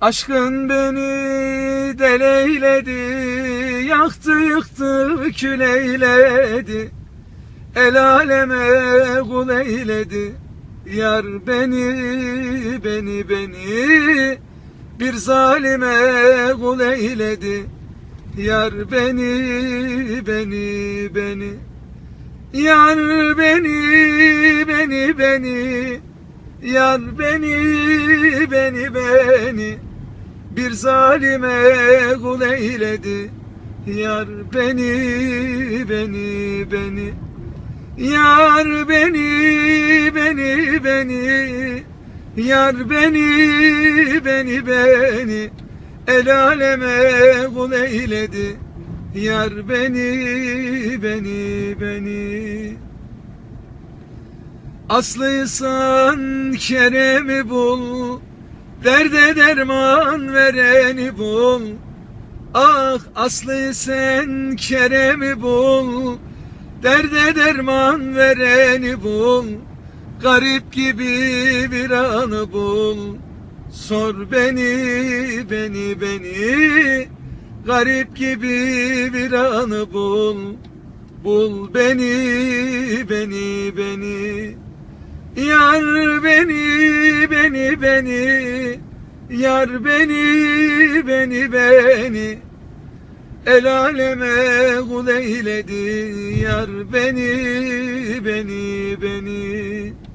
Aşkın beni deleyledi, yaktı yıktı kül eyledi. El aleme kul eyledi, yar beni, beni, beni. Bir zalime kul eyledi, yar beni, beni, beni. Yar beni, beni, beni. Yar beni, beni, beni bir zalime kul eyledi. Yar beni, beni, beni. Yar beni, beni, beni. Yar beni, beni, beni. El aleme kul eyledi. Yar beni, beni, beni. Aslıysan Kerem'i bul, derde derman vereni bul. Ah aslı sen Kerem'i bul, derde derman vereni bul. Garip gibi bir anı bul, sor beni, beni, beni. Garip gibi bir anı bul, bul beni, beni, beni. Yar beni, beni, beni, yar beni, beni, beni. El aleme kul eyledi, yar beni, beni, beni.